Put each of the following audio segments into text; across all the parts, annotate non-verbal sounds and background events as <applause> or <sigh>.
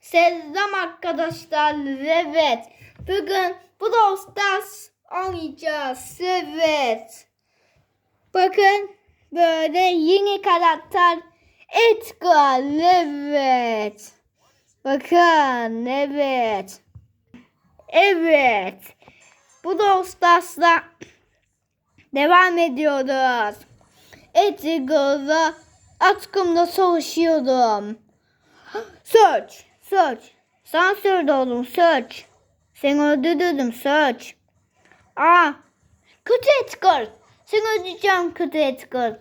Selam arkadaşlar. Evet. Bugün Brawl Stars oynayacağız. Evet. Bakın böyle yeni karakter Edgar. Evet. Bakın evet. Evet. Brawl Stars'la devam ediyoruz. Edgar'la atkımla savaşıyorum. Search, search. Söyledi oğlum, search. Seni öldürdüm, search. Aa, kötü Edgar. Seni öldüreceğim kötü Edgar.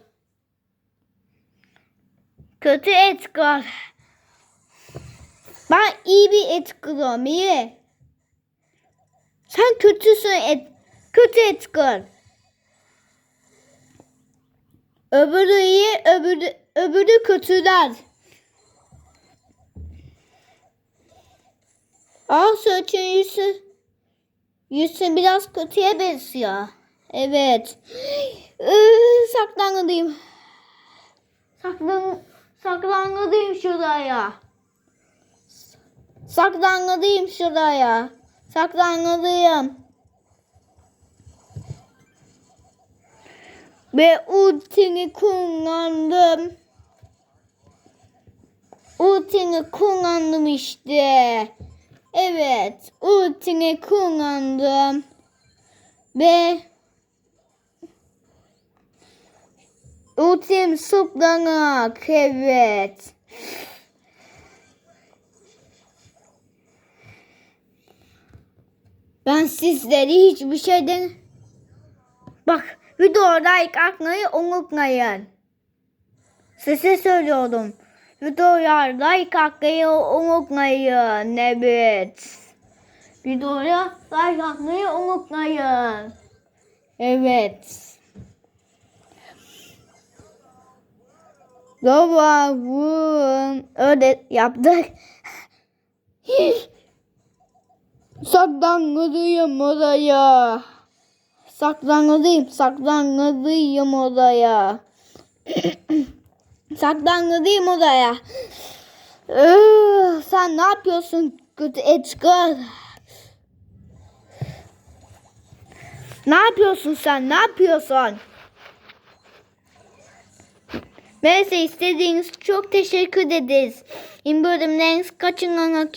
Kötü Edgar. Ben iyi bir Edgar'ım, iyi. Sen kötüsün, Ed kötü Edgar. Öbürü iyi, öbürü, öbürü kötüler. Aa saçın yüzü, yüzü biraz kötüye benziyor. Evet. Saklanmalıyım. Saklan, saklanmalıyım şuraya. Saklanmalıyım şuraya. Saklanmalıyım. Ve ultimi kullandım. Ultimi kullandım işte. Evet, ultimi kullandım. Ve ultim sıplanak. Evet. Ben sizleri hiçbir şeyden... Bak, videoya like atmayı unutmayın. Size söylüyorum. Videoya like atmayı unutmayın. Evet. Videoya like atmayı unutmayın. Evet. Babamın öyle yaptık. <laughs> Saklanmalıyım oraya. Saklanmalıyım, saklanmalıyım oraya. <clears throat> Saklanmalıyım oraya. Iıı, sen ne yapıyorsun Edgar? Ne yapıyorsun sen? Ne yapıyorsun? Neyse istediğiniz çok teşekkür ederiz. İn bölümleriniz kaçınlamak